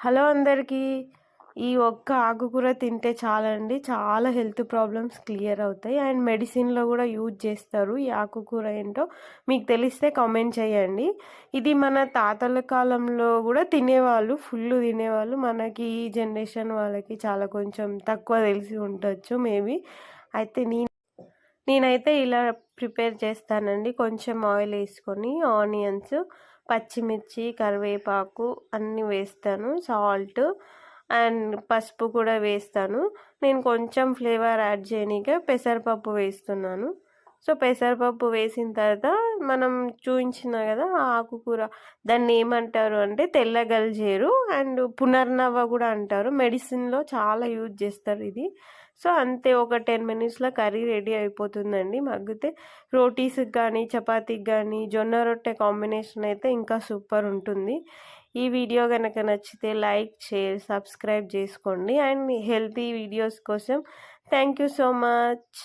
Hello అందరికీ. ఈ ఒక్క ఆకుకూర తింటే చాలండి. చాలా హెల్త్ ప్రాబ్లమ్స్ క్లియర్ అవుతాయి. అండ్ మెడిసిన్లో కూడా యూజ్ చేస్తారు ఈ ఆకుకూర ఏంటో. మీకు తెలిస్తే కామెంట్ చేయండి. ఇది మన తాతల కాలంలో కూడా తినేవాళ్ళు ఫుల్ తినేవాళ్ళు. మనకి ఈ జనరేషన్ వాళ్ళకి చాలా కొంచెం తక్కువ తెలిసి ఉండొచ్చు మేబీ. అయితే నేను నేనైతే ఇలా ప్రిపేర్ చేస్తానండి. కొంచెం ఆయిల్ వేసుకొని ఆనియన్స్ పచ్చిమిర్చి కరివేపాకు అన్నీ వేస్తాను. సాల్ట్ అండ్ పసుపు కూడా వేస్తాను. నేను కొంచెం ఫ్లేవర్ యాడ్ చేయనిక పెసరపప్పు వేస్తున్నాను. సో పెసరపప్పు వేసిన తర్వాత మనం చూపించిన కదా ఆకుకూర. దాన్ని ఏమంటారు అంటే తెల్లగల్జేరు అండ్ పునర్నవ కూడా అంటారు. మెడిసిన్లో చాలా యూజ్ చేస్తారు ఇది. సో అంతే ఒక టెన్ మినిట్స్లో కర్రీ రెడీ అయిపోతుందండి. మగ్గితే రోటీస్కి కానీ చపాతీకి కానీ జొన్న రొట్టె కాంబినేషన్ అయితే ఇంకా సూపర్ ఉంటుంది. ఈ వీడియో కనుక నచ్చితే లైక్ షేర్ సబ్స్క్రైబ్ చేసుకోండి. అండ్ హెల్తీ వీడియోస్ కోసం థ్యాంక్ యూ సో మచ్.